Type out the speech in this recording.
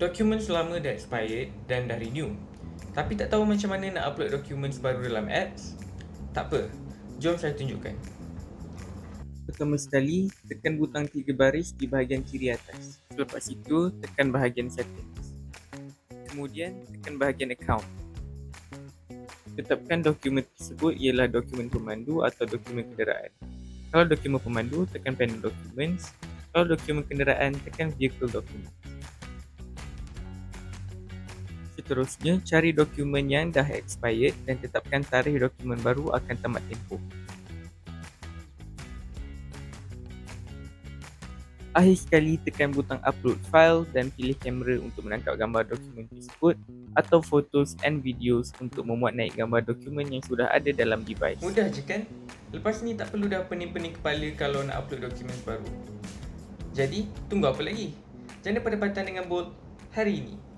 Dokumen selama dah expired dan dah renew. Tapi tak tahu macam mana nak upload dokumen baru dalam apps? Tak apa, jom saya tunjukkan. Pertama sekali, tekan butang tiga baris di bahagian kiri atas. Selepas itu, tekan bahagian settings. Kemudian, tekan bahagian account. Tetapkan dokumen tersebut ialah dokumen pemandu atau dokumen kenderaan. Kalau dokumen pemandu, tekan panel documents. Kalau dokumen kenderaan, tekan vehicle documents. Seterusnya, cari dokumen yang dah expired dan tetapkan tarikh dokumen baru akan tamat tempoh. Akhir sekali, tekan butang upload file dan pilih kamera untuk menangkap gambar dokumen tersebut atau fotos and videos untuk memuat naik gambar dokumen yang sudah ada dalam device. Mudah je kan? Lepas ni tak perlu dah pening-pening kepala kalau nak upload dokumen baru. Jadi, tunggu apa lagi? Jangan pada dengan Bolt hari ini.